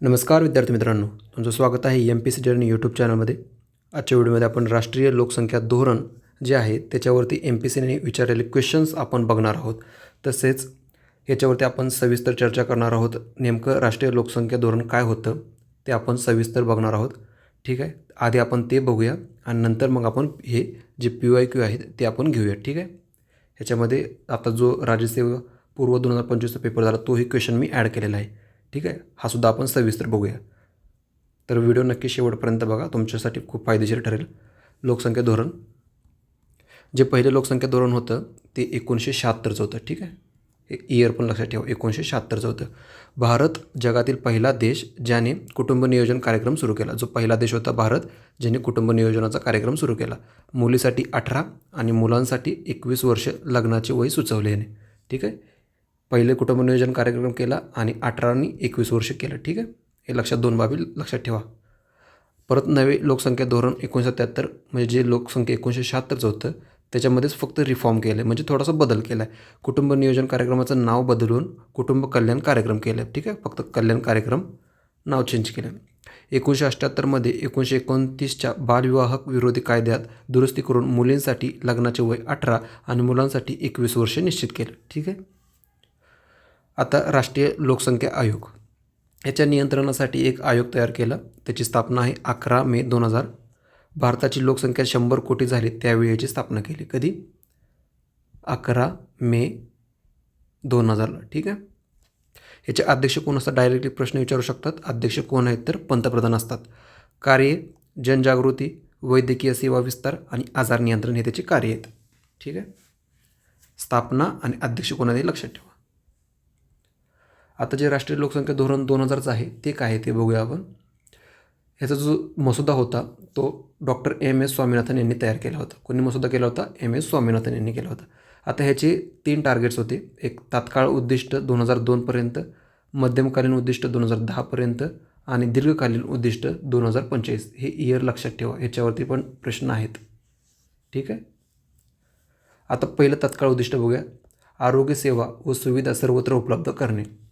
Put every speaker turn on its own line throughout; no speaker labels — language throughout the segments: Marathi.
नमस्कार विद्यार्थी मित्रांनो तुमचं स्वागत आहे M P C journey YouTube चॅनलमध्ये आजच्या व्हिडिओमध्ये आपण राष्ट्रीय लोकसंख्या धोरण जे आहे त्याच्यावरती एम पी सीने विचारलेले क्वेश्चन्स आपण बघणार आहोत. तसेच याच्यावरती आपण सविस्तर चर्चा करणार आहोत नेमकं राष्ट्रीय लोकसंख्या धोरण काय होतं ते आपण सविस्तर बघणार आहोत. ठीक आहे? आधी आपण ते बघूया आणि नंतर मग आपण हे जे पी वाय क्यू आहेत ते आपण घेऊया. ठीक आहे? ह्याच्यामध्ये आता जो राज्यसेवा पूर्व दोन हजार पंचवीसचा पेपर झाला तोही क्वेश्चन मी ॲड केलेला आहे. ठीक आहे? हा सुद्धा आपण सविस्तर बघूया. तर व्हिडिओ नक्की शेवटपर्यंत बघा. तुमच्यासाठी खूप फायदेशीर ठरेल. लोकसंख्या धोरण. जे पहिले लोकसंख्या धोरण होतं ते एकोणीसशे शहात्तरचं होतं. ठीक आहे? हे इयर पण लक्षात ठेवा. एकोणीसशे शहात्तरचं होतं. भारत जगातील पहिला देश ज्याने कुटुंब नियोजन कार्यक्रम सुरू केला. जो पहिला देश होता भारत ज्याने कुटुंब नियोजनाचा कार्यक्रम सुरू केला. मुलीसाठी अठरा आणि मुलांसाठी एकवीस वर्ष लग्नाचे वय सुचवले याने. ठीक आहे? पहिले कुटुंब नियोजन कार्यक्रम केला आणि अठरा आणि एकवीस वर्ष केलं ठीक आहे? हे लक्षात दोन बाबी लक्षात ठेवा. परत नवे लोकसंख्या धोरण एकोणीसशे सत्याहत्तर म्हणजे जे लोकसंख्या एकोणीसशे शहात्तरचं होतं त्याच्यामध्येच फक्त रिफॉर्म केलं आहे म्हणजे थोडासा बदल केला आहे कुटुंब नियोजन कार्यक्रमाचं नाव बदलून कुटुंब कल्याण कार्यक्रम केलं आहे ठीक आहे? फक्त कल्याण कार्यक्रम नाव चेंज केलं आहे एकोणीसशे अठ्ठ्याहत्तरमध्ये एकोणीसशे एकोणतीसच्या बालविवाहक विरोधी कायद्यात दुरुस्ती करून मुलींसाठी लग्नाचे वय अठरा आणि मुलांसाठी एकवीस वर्षे निश्चित केलं ठीक आहे? आता राष्ट्रीय लोकसंख्या आयोग. याच्या नियंत्रणासाठी एक आयोग तयार केला. त्याची स्थापना आहे अकरा मे दोन हजार. भारताची लोकसंख्या शंभर कोटी झाली त्यावेळी याची स्थापना केली. कधी? अकरा मे दोन हजारला ठीक आहे? याचे अध्यक्ष कोण असतात? डायरेक्टली प्रश्न विचारू शकतात. अध्यक्ष कोण आहेत तर पंतप्रधान असतात. कार्य जनजागृती वैद्यकीय सेवा विस्तार आणि आजार नियंत्रण हे त्याचे कार्य आहेत. ठीक आहे? स्थापना आणि अध्यक्ष कोणाने? लक्षात ठेवा. आता जे राष्ट्रीय लोकसंख्या धोरण दोन हजारचं आहे ते काय आहे ते बघूया आपण. ह्याचा जो मसुदा होता तो डॉक्टर एम एस स्वामीनाथन यांनी तयार केला होता. कोणी मसुदा केला होता? एम एस स्वामीनाथन यांनी केला होता. आता ह्याचे तीन टार्गेट्स होते. एक तात्काळ उद्दिष्ट दोन हजार दोनपर्यंत मध्यमकालीन उद्दिष्ट दोन हजार दहापर्यंत आणि दीर्घकालीन उद्दिष्ट दोन हजार पंचेचाळीस. हे इयर लक्षात ठेवा. ह्याच्यावरती पण प्रश्न आहेत. ठीक आहे? आता पहिलं तात्काळ उद्दिष्ट बघूया. आरोग्यसेवा व सुविधा सर्वत्र उपलब्ध करणे.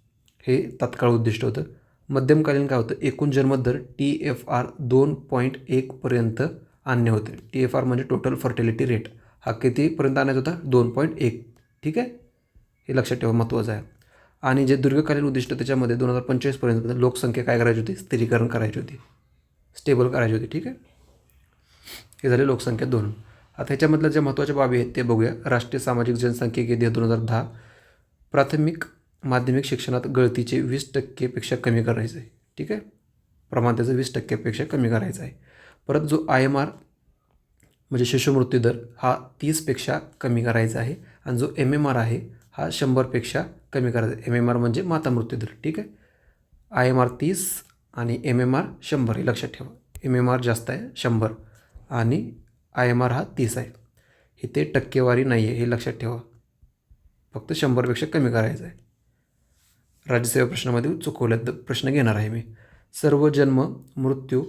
हे तात्काळ उद्दिष्ट होतं. मध्यमकालीन काय होतं? एकूण जन्मदर टी एफ आर दोन पॉईंट एकपर्यंत आणणे होते. टी एफ आर म्हणजे टोटल फर्टिलिटी रेट हा कितीपर्यंत आणायचा होता? दोन पॉईंट एक. ठीक आहे? हे लक्षात ठेवा महत्त्वाचं आहे. आणि जे दीर्घकालीन उद्दिष्ट त्याच्यामध्ये दोन हजार पंचवीसपर्यंत लोकसंख्या काय करायची होती? स्थिरीकरण करायची होती. स्टेबल करायची होती. ठीक आहे? हे झाले लोकसंख्या दोन. आता ह्याच्यामधल्या ज्या महत्त्वाच्या बाबी आहेत ते बघूया. राष्ट्रीय सामाजिक जनसंख्येके दोन हजार दहा. प्राथमिक माध्यमिक शिक्षणात गळतीचे वीस टक्केपेक्षा कमी करायचं आहे ठीक आहे? प्रमाण त्याचं वीस टक्क्यापेक्षा कमी करायचं आहे. परत जो आय एम आर म्हणजे शिशुमृत्यू दर हा तीसपेक्षा कमी करायचा आहे. आणि जो एम एम आर आहे हा शंभरपेक्षा कमी करायचा आहे. एम एम आर म्हणजे माता मृत्यू दर. ठीक आहे? आय एम आर तीस आणि एम एम आर शंभर हे लक्षात ठेवा. एम एम आर जास्त आहे शंभर. आणि आय एम आर हा तीस आहे. इथे टक्केवारी नाही आहे हे लक्षात ठेवा. फक्त शंभरपेक्षा कमी करायचं आहे. राज्यसेवा प्रश्नामध्ये चुकवल्यात प्रश्न घेणार आहे मी. सर्व जन्म मृत्यू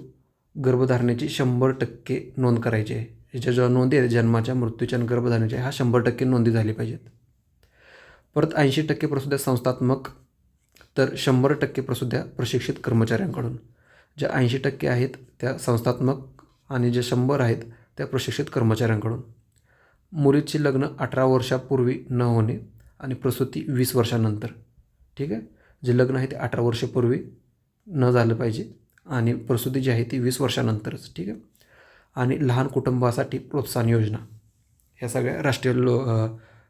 गर्भधारणेची शंभर टक्के नोंद करायची आहे. ह्याच्या ज्या नोंदी आहेत जन्माच्या मृत्यूच्या आणि गर्भधारणेच्या हा शंभर टक्के नोंदी झाली पाहिजेत. परत ऐंशी टक्के प्रसुद्या संस्थात्मक तर शंभर टक्के प्रसुद्या प्रशिक्षित कर्मचाऱ्यांकडून. ज्या ऐंशी टक्के आहेत त्या संस्थात्मक आणि ज्या शंभर आहेत त्या प्रशिक्षित कर्मचाऱ्यांकडून. मुलीचे लग्न अठरा वर्षापूर्वी न होणे आणि प्रसूती वीस वर्षानंतर. ठीक आहे? जे लग्न आहे ते अठरा वर्षापूर्वी न झालं पाहिजे आणि प्रसूती जी आहे ती वीस वर्षानंतरच ठीक आहे? आणि लहान कुटुंबासाठी प्रोत्साहन योजना. ह्या सगळ्या राष्ट्रीय लो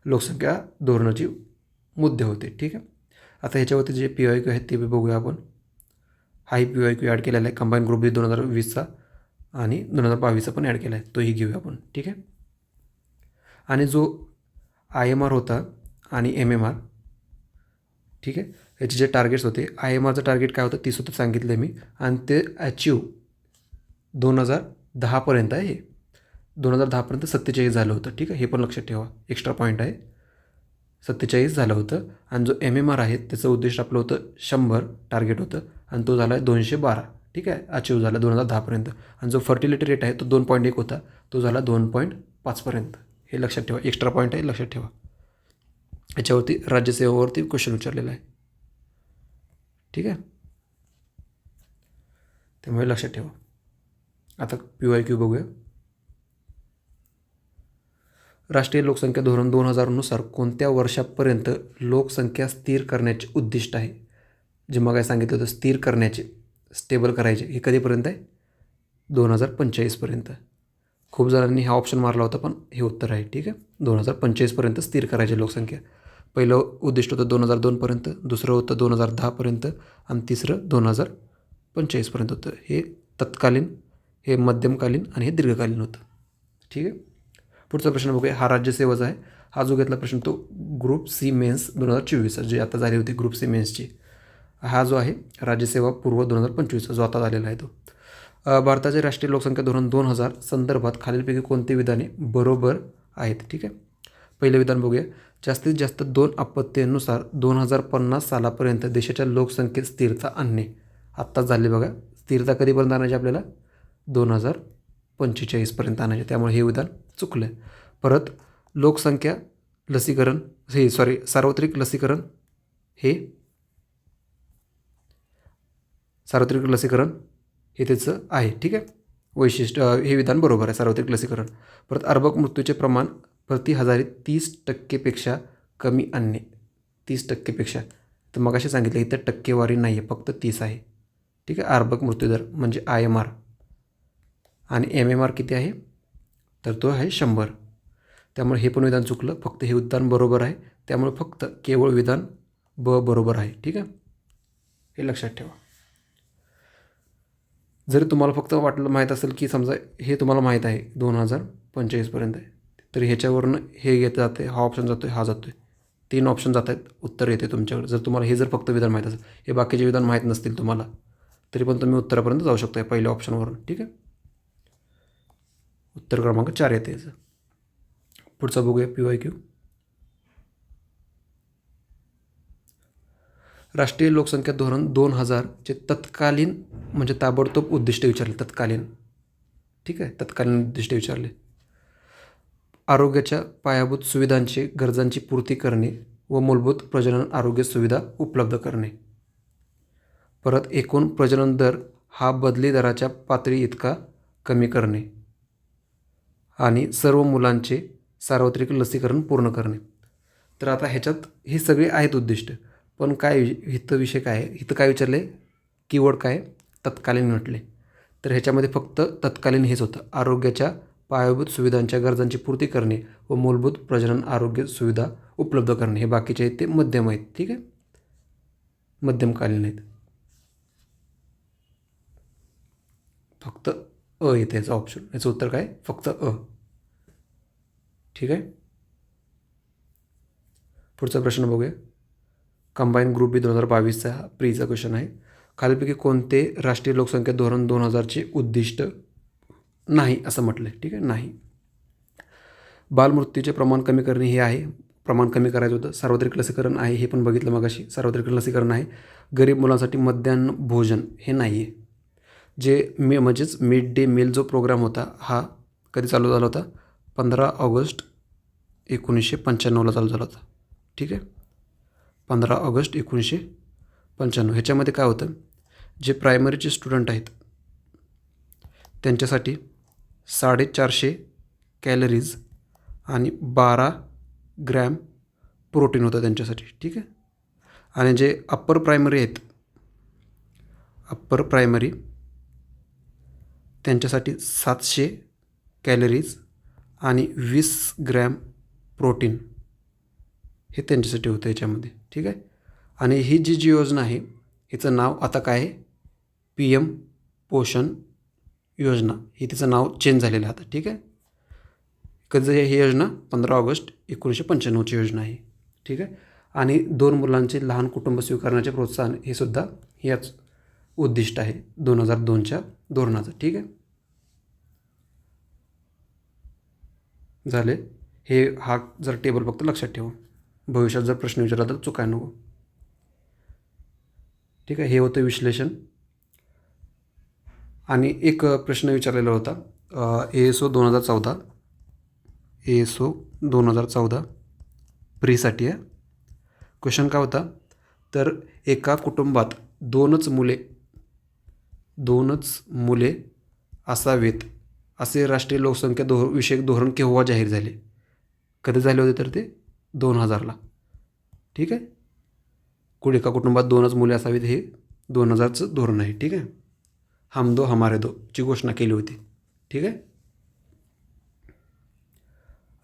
लोकसंख्या धोरणाची मुद्दे होते ठीक आहे? आता ह्याच्यावरती जे पी वाय क्यू आहेत ते बी बघूया आपण. हाही पी वाय क्यू ॲड केलेला आहे. कंबाईन ग्रुप बी दोन हजार वीसचा आणि दोन हजार बावीसचा पण ॲड केला आहे तोही घेऊया आपण ठीक आहे? आणि जो आय एम आर होता आणि एम एम आर ठीक आहे? याचे जे टार्गेट्स होते आय एम आरचं टार्गेट काय होतं? तीसुद्धा सांगितलं आहे मी. आणि ते अचीव दोन हजार दहापर्यंत आहे हे. दोन हजार दहापर्यंत सत्तेचाळीस झालं होतं ठीक आहे? हे पण लक्षात ठेवा. एक्स्ट्रा पॉईंट आहे. सत्तेचाळीस झालं होतं. आणि जो एम एम आर आहे त्याचं उद्दिष्ट आपलं होतं शंभर टार्गेट होतं. आणि तो झाला आहे दोनशे बारा ठीक आहे? अचीव झाला दोन हजार दहापर्यंत आणि जो फर्टिलिटी रेट आहे तो दोन पॉईंट एक होता. तो झाला दोन पॉईंट पाचपर्यंत हे लक्षात ठेवा. एक्स्ट्रा पॉईंट आहे लक्षात ठेवा. याच्यावरती राज्यसेवेवरती क्वेश्चन विचारलेला आहे. ठीक आहे? त्यामुळे लक्षात ठेवा. आता पी वाय क्यू बघूया. राष्ट्रीय लोकसंख्या धोरण दोन हजारनुसार कोणत्या वर्षापर्यंत लोकसंख्या स्थिर करण्याचे उद्दिष्ट आहे? जे मग काय सांगितलं होतं स्थिर करण्याचे स्टेबल करायचे. हे कधीपर्यंत आहे? दोन हजार पंचेचाळीसपर्यंत. खूप जणांनी हा ऑप्शन मारला होता पण हे उत्तर आहे. ठीक आहे? दोन हजार पंचेचाळीसपर्यंत स्थिर करायचे लोकसंख्या. पहिलं उद्दिष्ट होतं दोन हजार दोनपर्यंत दुसरं होतं दोन हजार दहापर्यंत आणि तिसरं दोन हजार पंचेचाळीसपर्यंत होतं. हे तत्कालीन हे मध्यमकालीन आणि हे दीर्घकालीन होतं. ठीक आहे? पुढचा प्रश्न बघूया. हा राज्यसेवाचा आहे. हा जो घेतला प्रश्न तो ग्रुप सी मेन्स दोन हजार चोवीस जे आता झाली होती ग्रुप सी मेन्सची हा जो आहे राज्यसेवा पूर्व दोन हजार पंचवीसचा जो आता झालेला आहे तो. भारताचे राष्ट्रीय लोकसंख्या धोरण दोन हजार संदर्भात खालीलपैकी कोणती विधाने बरोबर आहेत? ठीक आहे? पहिलं विधान बघूया. जास्तीत जास्त दोन आपत्तीनुसार दोन हजार पन्नास सालापर्यंत देशाच्या लोकसंख्येत स्थिरता आणणे. आत्ताच झाले बघा स्थिरता कधीपर्यंत आणायची आपल्याला? दोन हजार पंचेचाळीसपर्यंत आणायचे. त्यामुळे हे विधान चुकलं. आहे परत लोकसंख्या लसीकरण हे सॉरी सार्वत्रिक लसीकरण हे सार्वत्रिक लसीकरण हे त्याचं आहे ठीक आहे? वैशिष्ट्य हे विधान बरोबर आहे सार्वत्रिक लसीकरण. परत अर्भक मृत्यूचे प्रमाण प्रति हजारी तीस टक्केपेक्षा कमी आणणे तीस टक्केपेक्षा. तर मग असे सांगितलं इथं टक्केवारी नाही आहे फक्त तीस आहे. ठीक आहे? आर्बक मृत्यूदर म्हणजे आय एम आर. आणि एम एम आर किती आहे? तर तो आहे शंभर. त्यामुळे हे पण विधान चुकलं फक्त हे उद्दान बरोबर आहे. त्यामुळे फक्त केवळ विधान ब बरोबर आहे. ठीक आहे? हे लक्षात ठेवा. जरी तुम्हाला फक्त वाटलं माहीत असेल की समजा हे तुम्हाला माहीत आहे दोन हजार पंचेचाळीसपर्यंत आहे. तर ह्याच्यावरनं हे घेत जाते हा ऑप्शन जातो आहे हा जातो आहे तीन ऑप्शन जात आहेत उत्तर येते तुमच्याकडे. जर तुम्हाला हे जर फक्त विधान माहीत असेल हे बाकीचे विधान माहीत नसतील तुम्हाला तरी पण तुम्ही उत्तरापर्यंत जाऊ शकता पहिल्या ऑप्शनवरून ठीक आहे? उत्तर क्रमांक चार येते याचं. पुढचा बघूया पी वाय क्यू राष्ट्रीय लोकसंख्या धोरण दोन हजारचे तत्कालीन म्हणजे ताबडतोब उद्दिष्ट विचारले तत्कालीन. ठीक आहे? तत्कालीन उद्दिष्ट विचारले. आरोग्याच्या पायाभूत सुविधांची गरजांची पूर्ती करणे व मूलभूत प्रजनन आरोग्य सुविधा उपलब्ध करणे. परत एकूण प्रजनन दर हा बदली दराच्या पातळी इतका कमी करणे आणि सर्व मुलांचे सार्वत्रिक लसीकरण पूर्ण करणे. तर आता ह्याच्यात हे सगळे आहेत उद्दिष्ट पण काय वि- विषय काय? आहे इथं काय विचारले? कीवर्ड काय? तत्कालीन म्हटले. तर ह्याच्यामध्ये फक्त तत्कालीन हेच होतं. आरोग्याच्या पायाभूत सुविधांच्या गरजांची पूर्ती करणे व मूलभूत प्रजनन आरोग्य सुविधा उपलब्ध करणे हे बाकीचे आहेत ते मध्यम आहेत ठीक आहे? मध्यमकालीन आहेत. फक्त अ येते याचं ऑप्शन याचं उत्तर काय? फक्त अ. ठीक आहे? पुढचा प्रश्न बघूया. कंबाईन ग्रुप बी दोन हजार बावीसचा प्रीचा क्वेश्चन आहे. खालीलपैकी कोणते राष्ट्रीय लोकसंख्या धोरण दोन हजारचे उद्दिष्ट नाही असं म्हटलं ठीक आहे? नाही. बालमृत्यूचे प्रमाण कमी करणे हे आहे. प्रमाण कमी करायचं होतं. सार्वत्रिक लसीकरण आहे हे पण बघितलं मगाशी. सार्वत्रिक लसीकरण आहे. गरीब मुलांसाठी मध्यान्ह भोजन हे नाही आहे जे मे म्हणजेच मिड डे मील जो प्रोग्राम होता हा कधी चालू झाला होता? पंधरा ऑगस्ट एकोणीसशे पंच्याण्णवला चालू झाला होता. ठीक आहे? पंधरा ऑगस्ट एकोणीसशे पंच्याण्णव. ह्याच्यामध्ये काय होतं? जे प्रायमरीचे स्टुडंट आहेत त्यांच्यासाठी साडेचारशे कॅलरीज आणि बारा ग्रॅम प्रोटीन होतं त्यांच्यासाठी ठीक आहे? आणि जे अप्पर प्रायमरी आहेत अप्पर प्रायमरी त्यांच्यासाठी सातशे कॅलरीज आणि वीस ग्रॅम प्रोटीन हे त्यांच्यासाठी होतं याच्यामध्ये ठीक आहे? आणि ही जी जी योजना आहे हिचं नाव आता काय आहे? पी एम पोषण योजना हे तिचं नाव चेंज झालेलं आहे आता ठीक आहे? कधी ही योजना पंधरा ऑगस्ट एकोणीसशे पंच्याण्णवची योजना आहे ठीक आहे? आणि दोन मुलांचे लहान कुटुंब स्वीकारण्याचे प्रोत्साहन हे सुद्धा याच उद्दिष्ट आहे दोन हजार दोनच्या धोरणाचं ठीक आहे? झाले? हे हा जर टेबल फक्त लक्षात ठेवा. भविष्यात जर प्रश्न विचारला तर चुकाय नको. ठीक आहे? हे होतं विश्लेषण. आणि एक प्रश्न विचारलेला होता. ए एस ओ दोन हजार चौदा. ए एस ओ दोन हजार चौदा. प्रीसाठी आहे. क्वेश्चन काय होता? तर एका कुटुंबात दोनच मुले दोनच मुले असावेत असे राष्ट्रीय लोकसंख्या धोर विषयक धोरण केव्हा जाहीर झाले? कधी झाले होते तर ते? दोन हजारला. ठीक आहे? कुठे? एका कुटुंबात दोनच मुले असावीत हे दोन हजारचं धोरण आहे. ठीक आहे? हम दो हमारे दो ची घोषणा केली होती. ठीक आहे?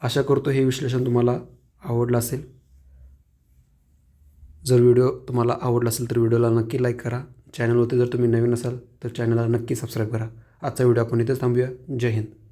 आशा करतो हे विश्लेषण तुम्हाला आवडलं असेल. जर व्हिडिओ तुम्हाला आवडला असेल तर व्हिडिओला नक्की लाईक करा. चॅनलवरती जर तुम्ही नवीन असाल तर चॅनलला नक्की सबस्क्राईब करा. आजचा व्हिडिओ आपण इथेच थांबूया. जय हिंद.